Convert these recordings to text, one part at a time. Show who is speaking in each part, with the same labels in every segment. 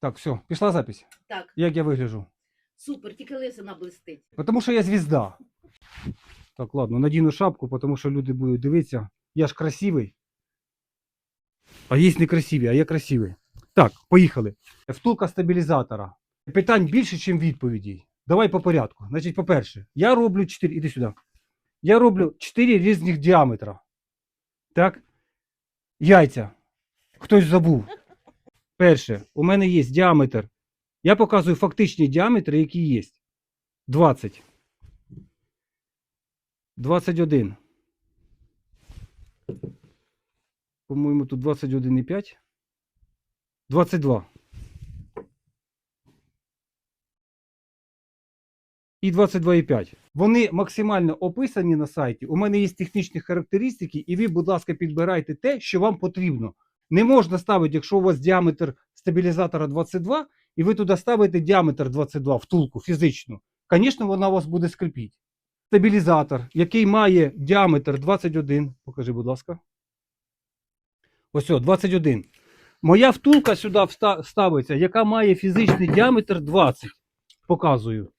Speaker 1: Так, все, пішла запись.
Speaker 2: Так,
Speaker 1: Як я вигляджу?
Speaker 2: супер, тільки лисина блистить.
Speaker 1: Тому що я звізда. Так, ладно, надіну шапку, тому що люди будуть дивитися. Я ж красивий. А є некрасиві, а я красивий. Так, поїхали. Втулка стабілізатора. Питань більше, ніж відповідей. Давай по порядку. Значить, по-перше, я роблю 4. Іди сюди. Я роблю 4 різних діаметра. Так? Яйця. Хтось забув. Перше, у мене є діаметр. Я показую фактичні діаметри, які є. 20. 21. По-моєму, тут 21,5. 22. І 22,5. Вони максимально описані на сайті. У мене є технічні характеристики, і ви, будь ласка, підбирайте те, що вам потрібно. Не можна ставити, якщо у вас діаметр стабілізатора 22, і ви туди ставите діаметр 22 втулку фізичну. Звісно, вона у вас буде скрипіти. Стабілізатор, який має діаметр 21. Покажи, будь ласка. Ось, о, 21. Моя втулка сюди ставиться, яка має фізичний діаметр 20. Показую.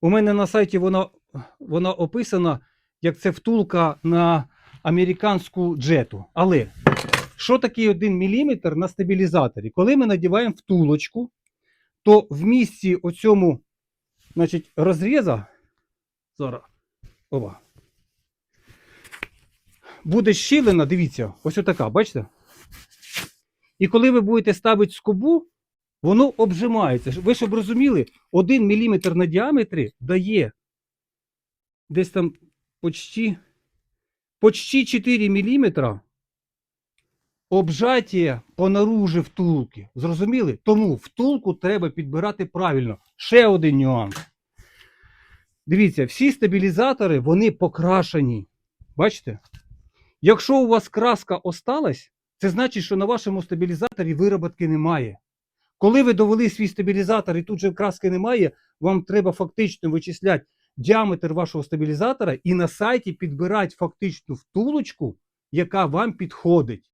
Speaker 1: У мене на сайті вона, вона описана, як це втулка на американську джету. Але що таке 1 мм на стабілізаторі? Коли ми надіваємо втулочку, то в місці оцьому значить, розріза, зараз, ова, буде щілина, дивіться, ось отака, бачите? І коли ви будете ставити скобу, воно обжимається. Ви щоб розуміли, 1 мм на діаметрі дає десь там почти, почти 4 мм обжаття понаружі втулки. Зрозуміли? Тому втулку треба підбирати правильно. Ще один нюанс. Дивіться, всі стабілізатори вони покрашені. Бачите? Якщо у вас краска осталась, це значить, що на вашому стабілізаторі вироботки немає. Коли ви довели свій стабілізатор і тут же краски немає, вам треба фактично вичисляти діаметр вашого стабілізатора і на сайті підбирати фактичну втулочку, яка вам підходить.